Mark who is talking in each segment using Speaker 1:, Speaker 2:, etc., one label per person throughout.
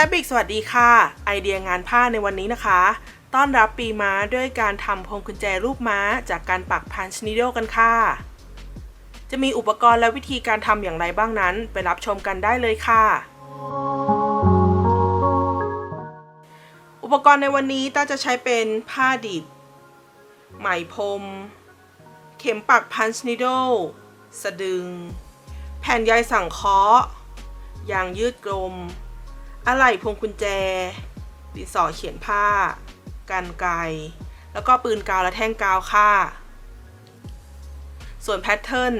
Speaker 1: แฟบิกสวัสดีค่ะ ไอเดียงานผ้าในวันนี้นะคะ ต้อนรับปีม้าด้วยการทำพวงกุญแจรูปม้า จากการปักพันชนิโดกันค่ะ จะมีอุปกรณ์และวิธีการทำอย่างไรบ้างนั้น ไปรับชมกันได้เลยค่ะ อุปกรณ์ในวันนี้ต้าจะใช้เป็นผ้าดิบ ไหมพรม เข็มปักพันชนิโดสะดึง แผ่นใยสังเคราะห์ยางยืดกลม อะไหล่พวงกุญแจ ดินสอเขียนผ้า กันไกแล้วก็ปืนกาวและแท่งกาวค่ะ ส่วนแพทเทิร์น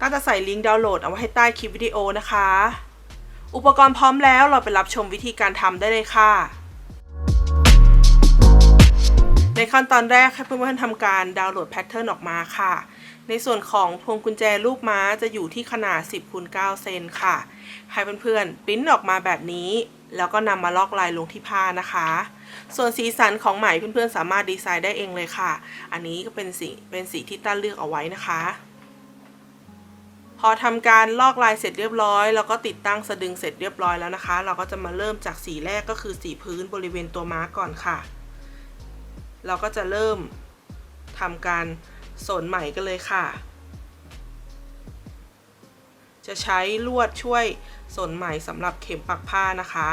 Speaker 1: ต้าจะใส่ลิงก์ดาวน์โหลดเอาไว้ให้ใต้คลิปวิดีโอนะคะ อุปกรณ์พร้อมแล้วเราไปรับชมวิธีการทำได้เลยค่ะ ในขั้นตอนแรกให้เพื่อนๆทำการดาวน์โหลดแพทเทิร์นออกมาค่ะ ในส่วนของพวงกุญแจรูปม้าจะอยู่ที่ขนาด 10คูณ9เซนค่ะ ให้เพื่อนๆปริ้นออกมาแบบนี้ แล้วก็นำมาลอกลายลงที่ผ้านะคะ ส่วนสีสันของไหมเพื่อนๆสามารถดีไซน์ได้เองเลยค่ะ อันนี้ก็เป็นสีเป็นสีที่ต้าเลือกเอาไว้นะคะ พอทำการลอกลายเสร็จเรียบร้อย แล้วก็ติดตั้งสะดึงเสร็จเรียบร้อยแล้วนะคะ เราก็จะมาเริ่มจากสีแรกก็คือสีพื้นบริเวณตัวม้าก่อนค่ะ เราก็จะเริ่มทำการสนไหมกันเลยค่ะ จะใช้ลวดช่วยสนไหมสำหรับเข็มปักผ้านะคะ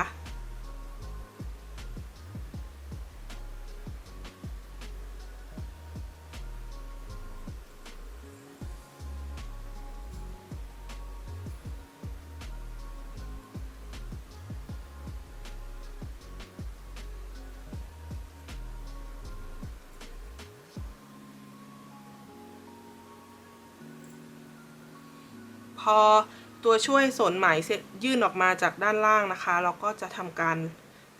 Speaker 1: พอตัวช่วยสนไหมเสร็จยื่นออกมาจากด้านล่างนะคะ เราก็จะทำการ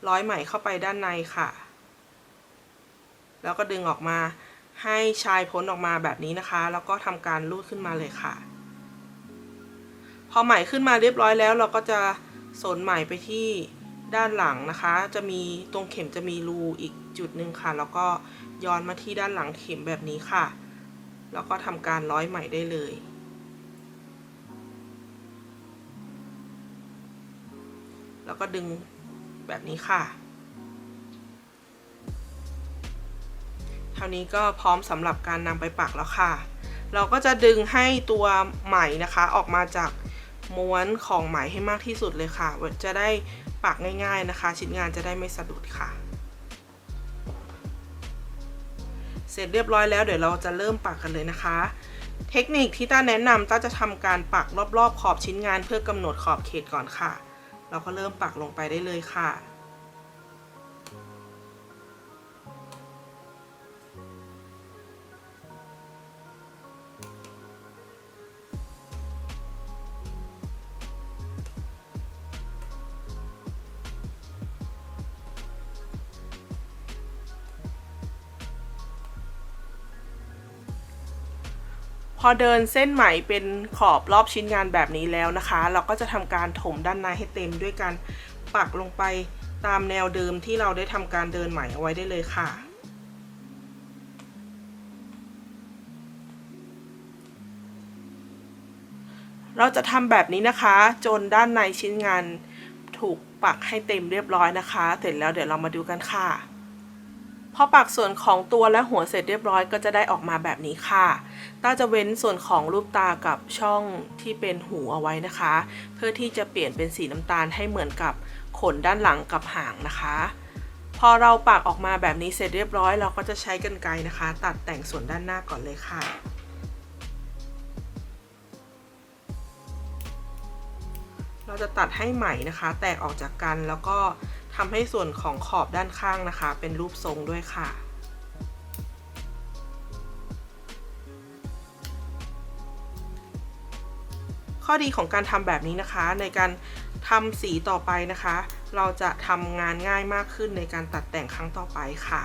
Speaker 1: ร้อยไหมเข้าไปด้านในค่ะ แล้วก็ดึงออกมาให้ชายพ้นออกมาแบบนี้นะคะ แล้วก็ทำการลูดขึ้นมาเลยค่ะ พอไหมขึ้นมาเรียบร้อยแล้ว เราก็จะสนไหมไปที่ด้านหลังนะคะ จะมีตรงเข็มจะมีรูอีกจุดหนึ่งค่ะ แล้วก็ย้อนมาที่ด้านหลังเข็มแบบนี้ค่ะ แล้วก็ทำการร้อยไหมได้เลย แล้วก็ดึงแบบนี้ค่ะเท่านี้ก็พร้อมสำหรับการนำไปปักแล้วค่ะ เราก็จะดึงให้ตัวไหมนะคะออกมาจากม้วนของไหมให้มากที่สุดเลยค่ะจะได้ปักง่ายๆนะคะ ชิ้นงานจะได้ไม่สะดุดค่ะ เสร็จเรียบร้อยแล้วเดี๋ยวเราจะเริ่มปักกันเลยนะคะ เทคนิคที่ต้าแนะนำต้าจะทำการปักรอบๆขอบชิ้นงานเพื่อกำหนดขอบเขตก่อนค่ะ เราก็เริ่มปักลงไปได้เลยค่ะ พอเดินเส้นไหมเป็นขอบรอบชิ้นงานแบบนี้แล้วนะคะ เราก็จะทำการถมด้านในให้เต็มด้วยการปักลงไปตามแนวเดิมที่เราได้ทำการเดินไหมเอาไว้ได้เลยค่ะเราจะทำแบบนี้นะคะ จนด้านในชิ้นงานถูกปักให้เต็มเรียบร้อยนะคะ เสร็จแล้วเดี๋ยวเรามาดูกันค่ะ พอปักส่วนของตัวและหัวเสร็จเรียบร้อยก็จะได้ออกมาแบบนี้ค่ะต้าจะเว้นส่วนของรูปตากับช่องที่เป็นหูเอาไว้นะคะ เพื่อที่จะเปลี่ยนเป็นสีน้ำตาลให้เหมือนกับขนด้านหลังกับหางนะคะ พอเราปักออกมาแบบนี้เสร็จเรียบร้อย เราก็จะใช้กรรไกรนะคะ ตัดแต่งส่วนด้านหน้าก่อนเลยค่ะเราจะตัดให้ไหมนะคะ แตกออกจากกันแล้วก็ ทำให้ส่วนของขอบด้านข้างนะคะ เป็นรูปทรงด้วยค่ะ ข้อดีของการทำแบบนี้นะคะ ในการทำสีต่อไปนะคะ เราจะทำงานง่ายมากขึ้นในการตัดแต่งครั้งต่อไปค่ะ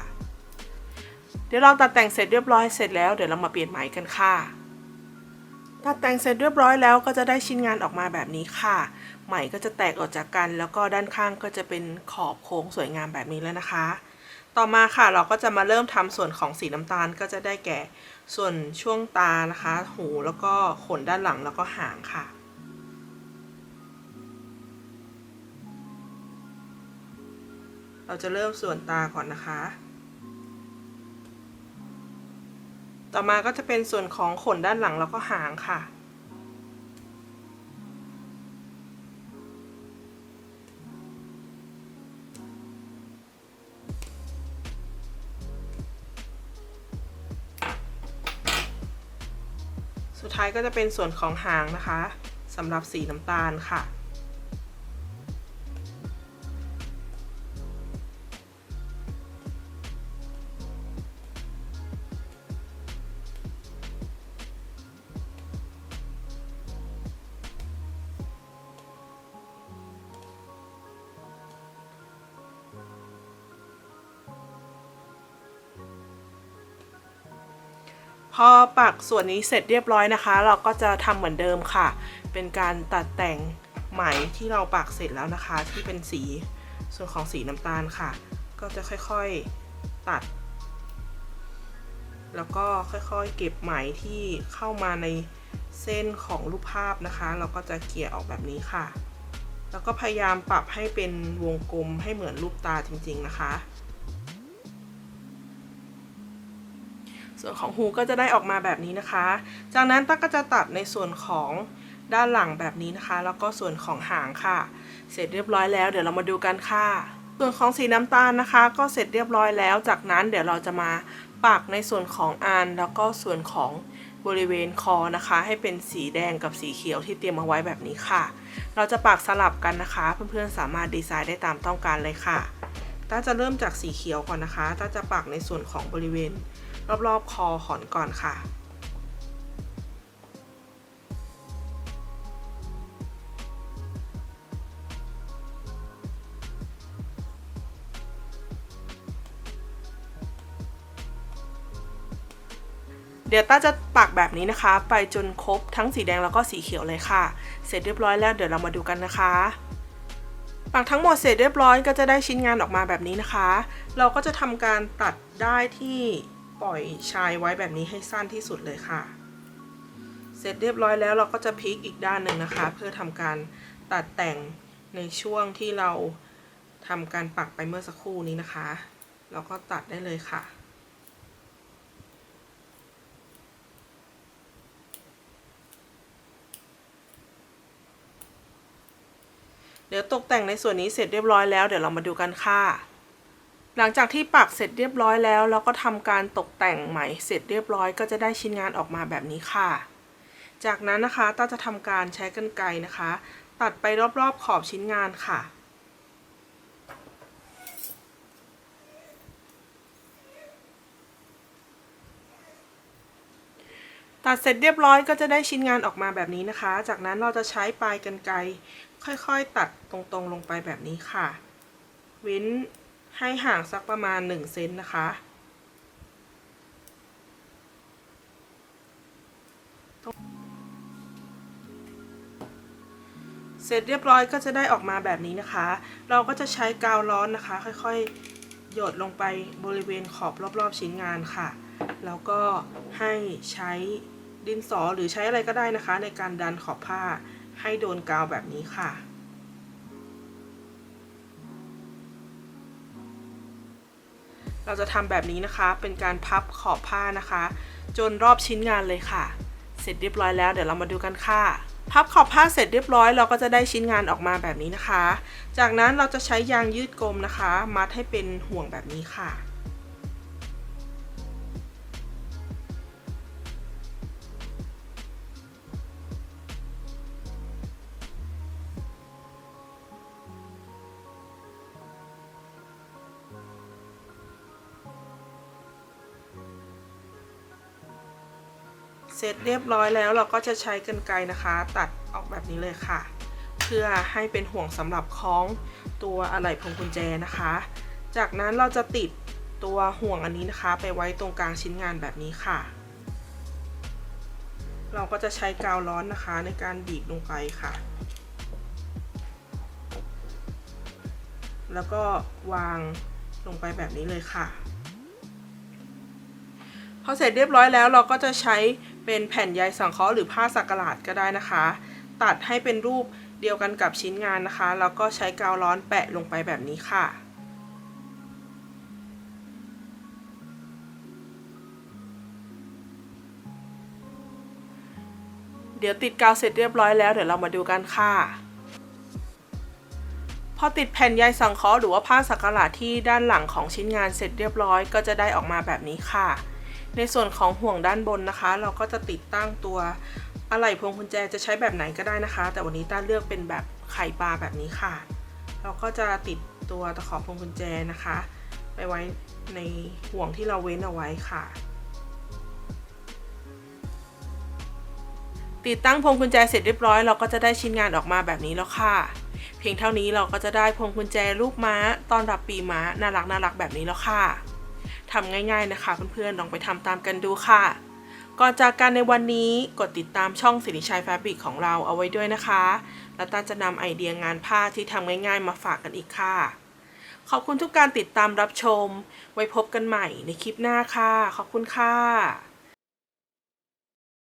Speaker 1: เดี๋ยวเราตัดแต่งเสร็จเรียบร้อยเสร็จแล้วเดี๋ยวเรามาเปลี่ยนไหมกันค่ะ ตัดแต่งเสร็จเรียบร้อยแล้วก็จะได้ชิ้นงานออกมาแบบนี้ค่ะ ไหมก็จะแตกออกจากกัน แล้วก็ด้านข้างก็จะเป็นขอบโค้งสวยงามแบบนี้แล้วนะคะ ต่อมาค่ะเราก็จะมาเริ่มทำส่วนของสีน้ำตาลก็จะได้แก่ ส่วนช่วงตานะคะ หูแล้วก็ขนด้านหลังแล้วก็หางค่ะเราจะเริ่มส่วนตาก่อนนะคะ ต่อมาก็จะเป็นส่วนของขนด้านหลังแล้วก็หางค่ะ สุดท้ายก็จะเป็นส่วนของหางนะคะสำหรับสีน้ำตาลค่ะ พอปักส่วนนี้เสร็จเรียบร้อยนะคะ เราก็จะทำเหมือนเดิมค่ะ เป็นการตัดแต่งไหมที่เราปักเสร็จแล้วนะคะ ที่เป็นสีส่วนของสีน้ำตาลค่ะ ก็จะค่อยๆตัด แล้วก็ค่อยๆ เก็บไหมที่เข้ามาในเส้นของรูปภาพนะคะ เราก็จะเกลี่ยออกแบบนี้ค่ะ แล้วก็พยายามปรับให้เป็นวงกลมให้เหมือนรูปตาจริง ๆนะคะ ส่วนของหูก็จะได้ออกมาแบบนี้นะคะ จากนั้นตั้งก็จะตัดในส่วนของด้านหลังแบบนี้นะคะ แล้วก็ส่วนของหางค่ะ เสร็จเรียบร้อยแล้วเดี๋ยวเรามาดูกันค่ะ ส่วนของสีน้ำตาลนะคะ ก็เสร็จเรียบร้อยแล้ว จากนั้นเดี๋ยวเราจะมาปักในส่วนของอานแล้วก็ส่วนของบริเวณคอนะคะ ให้เป็นสีแดงกับสีเขียวที่เตรียมเอาไว้แบบนี้ค่ะ เราจะปักสลับกันนะคะ เพื่อนๆสามารถดีไซน์ได้ตามต้องการเลยค่ะต้าจะเริ่มจากสีเขียวก่อนนะคะต้าจะปักในส่วนของบริเวณ รอบๆคอขอนก่อนค่ะเดี๋ยวต้าจะปักแบบนี้นะคะ ไปจนครบทั้งสีแดงแล้วก็สีเขียวเลยค่ะ เสร็จเรียบร้อยแล้วเดี๋ยวเรามาดูกันนะคะ ปักทั้งหมดเสร็จเรียบร้อยก็จะได้ชิ้นงานออกมาแบบนี้นะคะ เราก็จะทำการตัดได้ที่ ปล่อยชายไว้แบบนี้ให้สั้นที่สุดเลยค่ะ เสร็จเรียบร้อยแล้วเราก็จะพลิกอีกด้านหนึ่งนะคะ เพื่อทำการตัดแต่งในช่วงที่เราทำการปักไปเมื่อสักครู่นี้นะคะ เราก็ตัดได้เลยค่ะเดี๋ยวตกแต่งในส่วนนี้เสร็จเรียบร้อยแล้วเดี๋ยวเรามาดูกันค่ะ หลังจากที่ปักเสร็จเรียบร้อยแล้ว เราก็ทำการตกแต่งไหมเสร็จเรียบร้อยก็จะได้ชิ้นงานออกมาแบบนี้ค่ะ จากนั้นนะคะต้าจะทำการใช้กรรไกรนะคะ ตัดไปรอบๆขอบชิ้นงานค่ะตัดเสร็จเรียบร้อยก็จะได้ชิ้นงานออกมาแบบนี้นะคะ จากนั้นเราจะใช้ปลายกรรไกรค่อยๆตัดตรงๆลงไปแบบนี้ค่ะ เว้น ให้ห่างสักประมาณ 1 เซนนะคะ เสร็จเรียบร้อยก็จะได้ออกมาแบบนี้นะคะ เราก็จะใช้กาวร้อนนะคะ ค่อยๆ หยดลงไปบริเวณขอบรอบๆชิ้นงานค่ะ แล้วก็ให้ใช้ดินสอหรือใช้อะไรก็ได้นะคะ ในการดันขอบผ้าให้โดนกาวแบบนี้ค่ะ เราจะทำแบบนี้นะคะ เป็นการพับขอบผ้านะคะ จนรอบชิ้นงานเลยค่ะ เสร็จเรียบร้อยแล้วเดี๋ยวเรามาดูกันค่ะ พับขอบผ้าเสร็จเรียบร้อย เราก็จะได้ชิ้นงานออกมาแบบนี้นะคะ จากนั้นเราจะใช้ยางยืดกลมนะคะ มัดให้เป็นห่วงแบบนี้ค่ะ เสร็จเรียบร้อยแล้วเราก็จะใช้กรรไกรนะคะ ตัดออกแบบนี้เลยค่ะ เพื่อให้เป็นห่วงสำหรับคล้องตัวอะไหล่พวงกุญแจนะคะ จากนั้นเราจะติดตัวห่วงอันนี้นะคะ ไปไว้ตรงกลางชิ้นงานแบบนี้ค่ะ เราก็จะใช้กาวร้อนนะคะในการบีบลงไปค่ะ แล้วก็วางลงไปแบบนี้เลยค่ะพอเสร็จเรียบร้อยแล้วเราก็จะใช้ เป็นแผ่นใยสังเคราะห์หรือผ้าสักหลาดก็ได้นะคะ ตัดให้เป็นรูปเดียวกันกับชิ้นงานนะคะ แล้วก็ใช้กาวร้อนแปะลงไปแบบนี้ค่ะเดี๋ยวติดกาวเสร็จเรียบร้อยแล้วเดี๋ยวเรามาดูกันค่ะ พอติดแผ่นใยสังเคราะห์หรือว่าผ้าสักหลาดที่ด้านหลังของชิ้นงานเสร็จเรียบร้อย ก็จะได้ออกมาแบบนี้ค่ะ ในส่วนของห่วงด้านบนนะคะ เราก็จะติดตั้งตัวอะไหล่พวงกุญแจจะใช้แบบไหนก็ได้นะคะ แต่วันนี้ต้าเลือกเป็นแบบไข่ปลาแบบนี้ค่ะ เราก็จะติดตัวตะขอพวงกุญแจนะคะ ไปไว้ในห่วงที่เราเว้นเอาไว้ค่ะ ติดตั้งพวงกุญแจเสร็จเรียบร้อย เราก็จะได้ชิ้นงานออกมาแบบนี้แล้วค่ะ เพียงเท่านี้เราก็จะได้พวงกุญแจรูปม้าตอนรับปีม้าน่ารักน่ารักแบบนี้แล้วค่ะ ทำง่ายๆนะคะเพื่อนๆลองไปทำตามกันดูค่ะ ก่อนจากกันในวันนี้กดติดตามช่องสิริชัยแฟบริกของเราเอาไว้ด้วยนะคะ แล้วตาจะนำไอเดียงานผ้าที่ทำง่ายๆ มาฝากกันอีกค่ะ ขอบคุณทุกการติดตามรับชม ไว้พบกันใหม่ในคลิปหน้าค่ะ ขอบคุณค่ะ